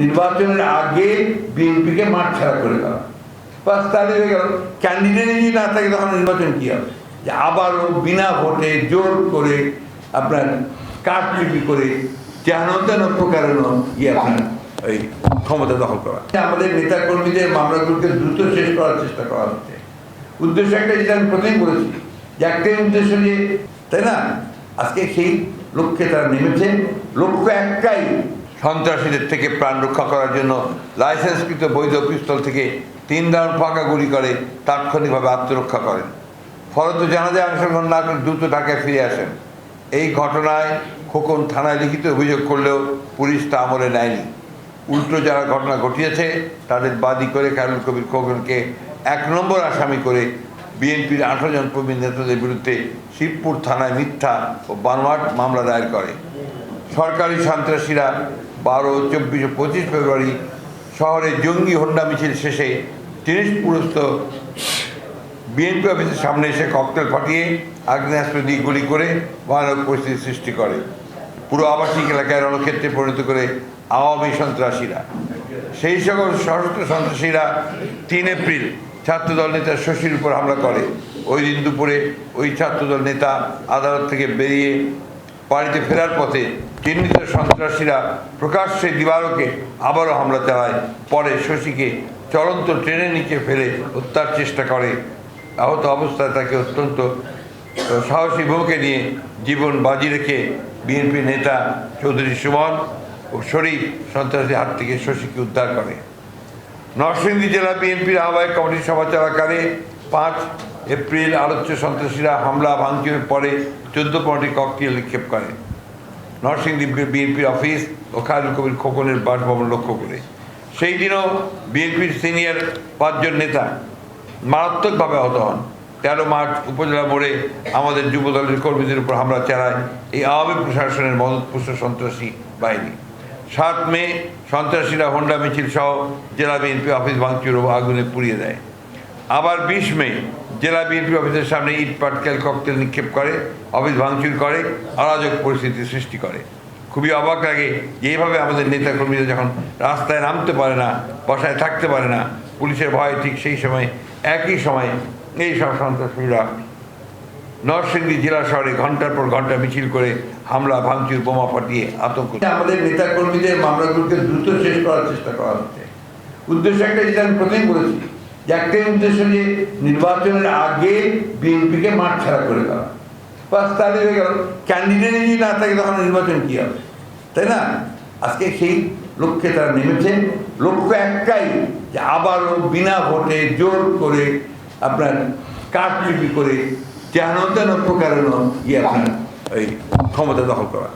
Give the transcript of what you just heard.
নির্বাচনের আগে বিএনপিকে মাঠ ছাড়া করে দেওয়া বাস তাহলে হয়ে গেল। ক্যান্ডিডেট যদি না থাকে, তখন নির্বাচন কী হবে? যে আবারও বিনা ভোটে জোর করে আপনার কারচুপি করে যেন তেন প্রকারেণ ইয়ে আপনার ওই ক্ষমতা দখল করা। আমাদের নেতা কর্মীদের মামলাগুলোকে দ্রুত শেষ করার চেষ্টা করা হচ্ছে। উদ্দেশ্য একটা যেটা আমি প্রথমেই বলেছি, যে একটাই উদ্দেশ্য যে, তাই না? আজকে সেই লক্ষ্যে তারা নেমেছে। লক্ষ্য একটাই সন্ত্রাসীদের থেকে প্রাণ রক্ষা করার জন্য লাইসেন্সকৃত বৈধ পিস্তল থেকে তিন রাউন্ড ফাঁকা গুলি করে, তাৎক্ষণিকভাবে আত্মরক্ষা করেন। ফলত জানাজায় অংশগ্রহণ না করে দ্রুত ঢাকায় ফিরে আসেন। এই ঘটনায় খোকন থানায় লিখিত অভিযোগ করলেও পুলিশ তা আমলে নেয়নি। উল্টো যারা ঘটনা ঘটিয়েছে, তাদের বাদী করে খায়রুল কবির খোকনকে এক নম্বর আসামি করে বিএনপির আঠারো জন প্রবীণ নেতাদের বিরুদ্ধে শিবপুর থানায় মিথ্যা ও বানোয়াট মামলা দায়ের করে। সরকারি সন্ত্রাসীরা বারো, চব্বিশ পঁচিশ ফেব্রুয়ারি শহরে জঙ্গি হন্ডা মিছিল শেষে জিনিসপুরস্থ বিএনপি অফিসের সামনে এসে ককটেল ফাটিয়ে আগ্নেয়াস্ত্র দিয়ে গুলি করে ভয়ানক পরিস্থিতি সৃষ্টি করে। পুরো আবাসিক এলাকায় রণক্ষেত্রে পরিণত করে আওয়ামী সন্ত্রাসীরা। সেই সকল সশস্ত্র সন্ত্রাসীরা তিন এপ্রিল ছাত্রদল নেতা শশীর উপর হামলা করে। ওই দিন দুপুরে ওই ছাত্রদল নেতা আদালত থেকে বেরিয়ে বাড়িতে ফেরার পথে চিহ্নিত সন্ত্রাসীরা প্রকাশ্যে দিবারকে আবারও হামলা চালায় পরে শশীকে চলন্ত ট্রেনের নিচে ফেলে হত্যার চেষ্টা করে। আহত অবস্থায় তাকে অত্যন্ত সাহসী ভূমিকে নিয়ে জীবন বাজি রেখে বিএনপি নেতা চৌধুরী সুমন ও শরীফ সন্ত্রাসী হাত থেকে শশীকে উদ্ধার করে। নরসিংদী জেলা বিএনপির আহ্বায়ক কমিটির সভা চলাকালে পাঁচ এপ্রিল আলোচ্য সন্ত্রাসীরা হামলা ভাঙচুরের পরে চোদ্দ পনেরোটি ককটেল নিক্ষেপ করে। নরসিংদী বিএনপির অফিস ও খায়রুল কবির খোকনের বাসভবন লক্ষ্য করে। সেই দিনও বিএনপির সিনিয়র পাঁচজন নেতা মারাত্মকভাবে আহত হন। তেরো মার্চ উপজেলা মোড়ে আমাদের যুবদলের কর্মীদের উপর হামলা চালায় এই আওয়ামী প্রশাসনের মদতপুষ্ট সন্ত্রাসী বাহিনী। সাত মে সন্ত্রাসীরা হোন্ডা মিছিল সহ জেলা বিএনপি অফিস ভাঙচুর ও আগুনে পুড়িয়ে দেয়। আবার বিশ মে জেলা বিএনপি অফিসের সামনে ইট, পাটকেল, ককটেল নিক্ষেপ করে, অফিস ভাঙচুর করে, অরাজক পরিস্থিতি সৃষ্টি করে। খুবই অবাক লাগে যে এইভাবে আমাদের নেতাকর্মীরা যখন রাস্তায় নামতে পারে না, বসায় থাকতে পারে না, পুলিশের ভয় ঠিক সেই সময়, একই সময় এই সব সন্ত্রাসীরা নরসিংদী জেলা শহরে ঘণ্টার পর ঘণ্টা মিছিল করে হামলা, ভাঙচুর, বোমা ফাটিয়ে আতঙ্ক। আমাদের নেতা কর্মীদের মামলাগুলোকে দ্রুত শেষ করার চেষ্টা করা হচ্ছে। উদ্দেশ্য একটা যেটা আমি প্রথমেই বলেছি একটাই উদ্দেশ্য যে নির্বাচনের আগে বিএনপিকে মাঠ ছাড়া করে দেওয়া। বাস তাহলে হয়ে গেল। ক্যান্ডিডেট যদি না থাকে, তখন নির্বাচন কী হবে? তাই না? আজকে সেই লক্ষ্যে তারা নেমেছে। লক্ষ্য একটাই, যে আবারও বিনা ভোটে জোর করে আপনার কারচুপি করে যেন তেন প্রকারেণ ইয়ে আপনার ওই ক্ষমতা দখল করা।